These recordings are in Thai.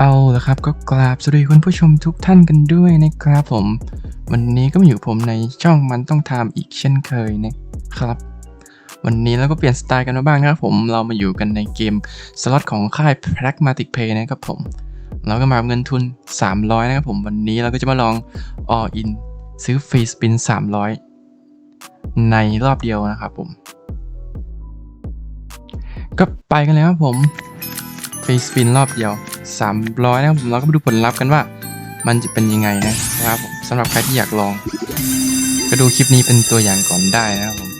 เอาละครับก็กราบสวัสดีคุณผู้ชมทุกท่านกันด้วยนะครับผม วันนี้ก็มาอยู่ผมในช่องมันต้องทำอีกเช่นเคยนะครับ วันนี้เราก็เปลี่ยนสไตล์กันมาบ้างนะครับผมเรามาอยู่กันในเกมสล็อตของค่าย Pragmatic Play นะครับผม เราก็มาเงินทุน 300 นะครับผมวันนี้เราก็จะมาลอง all in ซื้อฟรีสปิน 300 ในรอบเดียวนะครับผม ก็ไปกันเลยครับผมฟรีสปินรอบเดียว 300นะครับผมเราก็มาดูผลลัพธ์กันว่า มันจะเป็นยังไงนะครับผมสำหรับใครที่อยากลอง ก็ดูคลิปนี้เป็นตัวอย่างก่อนได้นะครับผม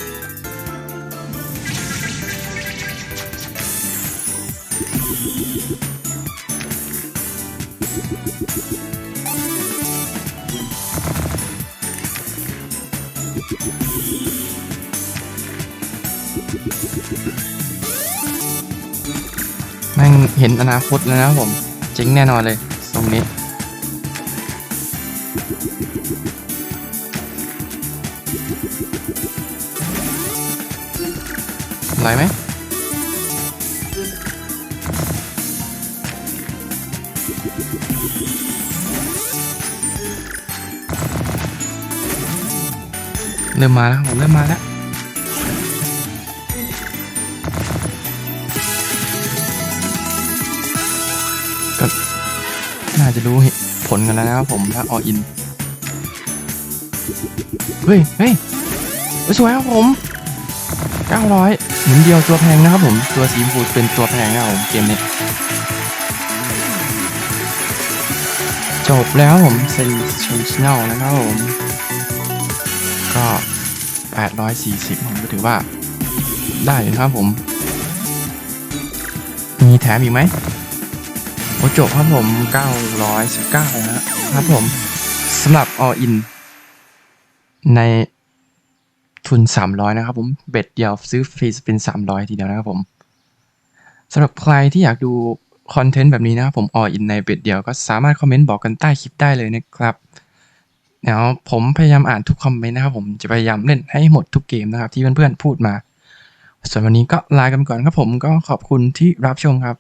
แม่งเห็นอนาคตแล้วนะผมเจ๊งแน่นอนเลยตรงนี้ไหลไหมเริ่มมาแล้วผมเริ่มมาแล้ว ก็น่าจะรู้ผลกันแล้วนะครับผมถ้าออิน เฮ้ยเฮ้ยสวยครับผม 900หมุนเดียวตัวแพงนะครับผม ตัวสีชมพูเป็นตัวแพงนะครับผมเกมนี้ จบแล้วผมเซนชันแนลนะครับผม ก็ 840 ผมก็ถือว่าได้นะครับผม มีแถมอีกไหม จบครับผม 919นะครับผมสำหรับ all in ในทุน 300 นะครับผม เบ็ดเดียวซื้อฟรีสปิน 300 ทีเดียวนะครับผมสำหรับใครที่อยากดูคอนเทนต์แบบนี้นะครับผม all in ในเบ็ดเดียวก็สามารถคอมเมนต์บอกกันใต้คลิปได้เลยนะครับเดี๋ยวผมพยายามอ่านทุกคอมเมนต์นะครับผมจะพยายามเล่นให้หมดทุกเกมนะครับที่เพื่อนๆพูดมา ส่วนวันนี้ก็ลากันไปก่อนครับผมก็ขอบคุณที่รับชมครับ